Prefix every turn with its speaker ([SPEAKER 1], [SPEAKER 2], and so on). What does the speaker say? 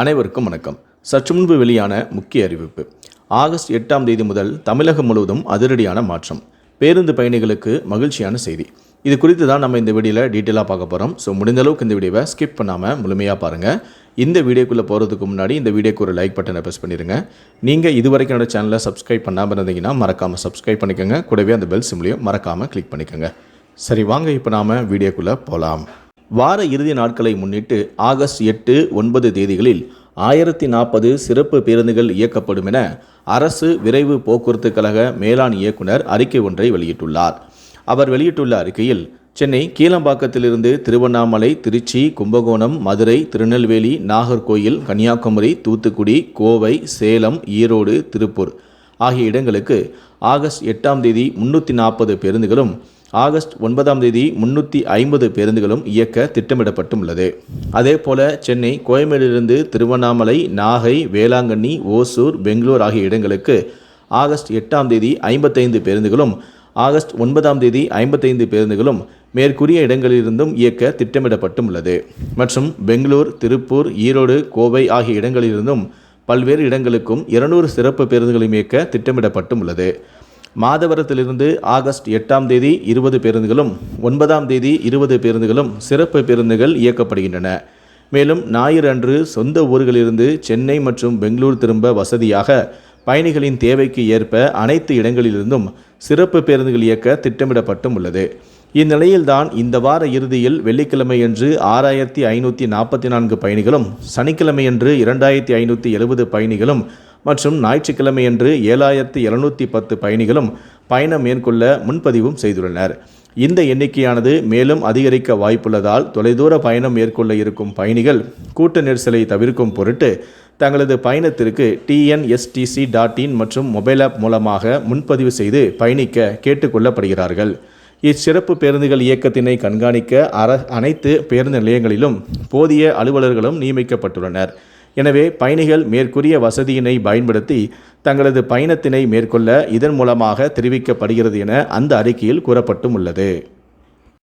[SPEAKER 1] அனைவருக்கும் வணக்கம். சற்று முன்பு வெளியான முக்கிய அறிவிப்பு. ஆகஸ்ட் எட்டாம் தேதி முதல் தமிழகம் முழுவதும் அதிரடியான மாற்றம். பேருந்து பயணிகளுக்கு மகிழ்ச்சியான செய்தி. இது குறித்து தான் நம்ம இந்த வீடியோவில் டீட்டெயிலாக பார்க்க போகிறோம் ஸோ முடிந்தளவுக்கு இந்த வீடியோவை ஸ்கிப் பண்ணாமல் முழுமையாக பாருங்கள் இந்த வீடியோக்குள்ளே போகிறதுக்கு முன்னாடி இந்த வீடியோக்கு ஒரு லைக் பட்டனை ப்ரெஸ் பண்ணிடுங்க நீங்கள் இது வரைக்கும் சேனலை சப்ஸ்கிரைப் பண்ணாமல் இருந்தீங்கன்னா மறக்காமல் சப்ஸ்கிரைப் பண்ணிக்கோங்க. கூடவே அந்த பெல் சிம்லையும் மறக்காமல் கிளிக் பண்ணிக்கோங்க. சரி வாங்க இப்போ நாம் வீடியோக்குள்ளே போகலாம் வார இறுதி நாட்களை முன்னிட்டு ஆகஸ்ட் எட்டு ஒன்பது தேதிகளில் ஆயிரத்தி நாற்பது சிறப்பு பேருந்துகள் இயக்கப்படும் என அரசு விரைவு போக்குவரத்து கழக மேலாண் இயக்குனர் அறிக்கை ஒன்றை வெளியிட்டுள்ளார். அவர் வெளியிட்டுள்ள அறிக்கையில் சென்னை கீழம்பாக்கத்திலிருந்து திருவண்ணாமலை திருச்சி கும்பகோணம் மதுரை திருநெல்வேலி நாகர்கோயில் கன்னியாகுமரி தூத்துக்குடி கோவை சேலம் ஈரோடு திருப்பூர் ஆகிய இடங்களுக்கு ஆகஸ்ட் எட்டாம் தேதி முன்னூற்றி நாற்பது பேருந்துகளும் ஆகஸ்ட் ஒன்பதாம் தேதி முன்னூற்றி ஐம்பது பேருந்துகளும் இயக்க திட்டமிடப்பட்டுள்ளது. அதே போல சென்னை கோயம்பேடிலிருந்து திருவண்ணாமலை நாகை வேளாங்கண்ணி ஓசூர் பெங்களூர் ஆகிய இடங்களுக்கு ஆகஸ்ட் எட்டாம் தேதி ஐம்பத்தைந்து பேருந்துகளும் ஆகஸ்ட் ஒன்பதாம் தேதி ஐம்பத்தைந்து பேருந்துகளும் மேற்கூறிய இடங்களிலிருந்தும் இயக்க திட்டமிடப்பட்டுள்ளது. மற்றும் பெங்களூர் திருப்பூர் ஈரோடு கோவை ஆகிய இடங்களிலிருந்தும் பல்வேறு இடங்களுக்கும் இருநூறு சிறப்பு பேருந்துகளும் இயக்க திட்டமிடப்பட்டுள்ளது. மாதவரத்திலிருந்து ஆகஸ்ட் எட்டாம் தேதி இருபது பேருந்துகளும் ஒன்பதாம் தேதி இருபது பேருந்துகளும் சிறப்பு பேருந்துகள் இயக்கப்படுகின்றன. மேலும் ஞாயிறு அன்று சொந்த ஊர்களிலிருந்து சென்னை மற்றும் பெங்களூர் திரும்ப வசதியாக பயணிகளின் தேவைக்கு ஏற்ப அனைத்து இடங்களிலிருந்தும் சிறப்பு பேருந்துகள் இயக்க திட்டமிடப்பட்டும் உள்ளது. இந்நிலையில்தான் இந்த வார இறுதியில் வெள்ளிக்கிழமையன்று ஆறாயிரத்தி ஐநூற்றி நாற்பத்தி நான்கு பயணிகளும் சனிக்கிழமையன்று இரண்டாயிரத்தி ஐநூற்றி எழுபது பயணிகளும் மற்றும் ஞாயிற்றுக்கிழமையன்று ஏழாயிரத்து எழுநூற்றி பத்து பயணிகளும் பயணம் மேற்கொள்ள முன்பதிவும் செய்துள்ளனர். இந்த எண்ணிக்கையானது மேலும் அதிகரிக்க வாய்ப்புள்ளதால் தொலைதூர பயணம் மேற்கொள்ள இருக்கும் பயணிகள் கூட்ட நெரிசலை தவிர்க்கும் பொருட்டு தங்களது பயணத்திற்கு டிஎன்எஸ்டிசி டாட் இன் மற்றும் மொபைல் ஆப் மூலமாக முன்பதிவு செய்து பயணிக்க கேட்டுக்கொள்ளப்படுகிறார்கள் இச்சிறப்பு பேருந்துகள் இயக்கத்தினை கண்காணிக்க அர அனைத்து பேருந்து நிலையங்களிலும் போதிய அலுவலர்களும் நியமிக்கப்பட்டுள்ளனர். எனவே பயணிகள் மேற்கூறிய வசதியினை பயன்படுத்தி தங்களது பயணத்தினை மேற்கொள்ள இதன் மூலமாக தெரிவிக்கப்படுகிறது என அந்த அறிக்கையில் கூறப்பட்டும் உள்ளது.